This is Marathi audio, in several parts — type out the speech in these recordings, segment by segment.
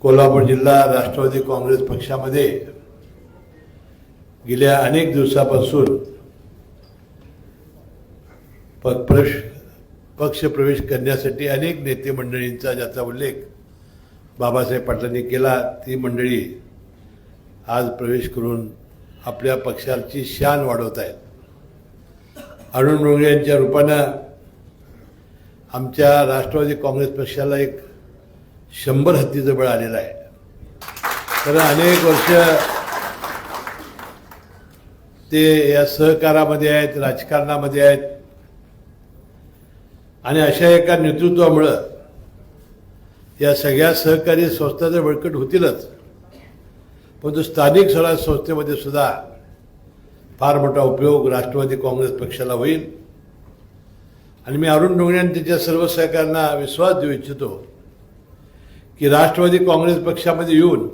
कोल्हापूर जिल्हा राष्ट्रवादी काँग्रेस पक्षामध्ये गेल्या अनेक दिवसापासून प- प्रवेश पक्ष प्रवेश करण्यासाठी अनेक नेते मंडळींचा ज्याचा उल्लेख बाबासाहेब पाटलांनी केला ती मंडळी आज प्रवेश करून आपल्या पक्षाची शान वाढवत आहेत. अरुण डोंगरे यांच्या रूपानं आमच्या राष्ट्रवादी काँग्रेस पक्षाला एक शंभर हत्तीचं बळ आलेलं आहे. तर अनेक वर्ष ते या सहकारामध्ये आहेत राजकारणामध्ये आहेत. आणि अशा एका नेतृत्वामुळं या सगळ्या सहकारी संस्था बळकट होतीलच. परंतु स्थानिक स्वराज्य संस्थेमध्ये सुद्धा फार मोठा उपयोग राष्ट्रवादी काँग्रेस पक्षाला होईल. आणि मी अरुण डोंगरे आणि त्याच्या सर्व सहकाऱ्यांना विश्वास देऊ इच्छितो की राष्ट्रवादी काँग्रेस पक्षामध्ये येऊन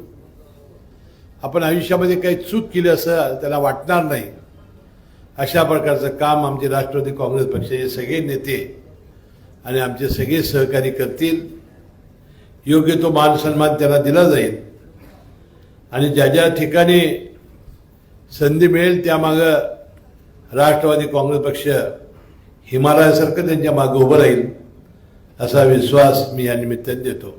आपण आयुष्यामध्ये काही चूक केली असं त्याला वाटणार नाही. अशा प्रकारचं काम आमचे राष्ट्रवादी काँग्रेस पक्षाचे सगळे नेते आणि आमचे सगळे सहकारी करतील. योग्य तो मान सन्मान त्यांना दिला जाईल. आणि ज्या ज्या ठिकाणी संधी मिळेल त्यामागं राष्ट्रवादी काँग्रेस पक्ष हिमालयासारखं त्यांच्या मागं उभं राहील असा विश्वास मी या निमित्ताने देतो.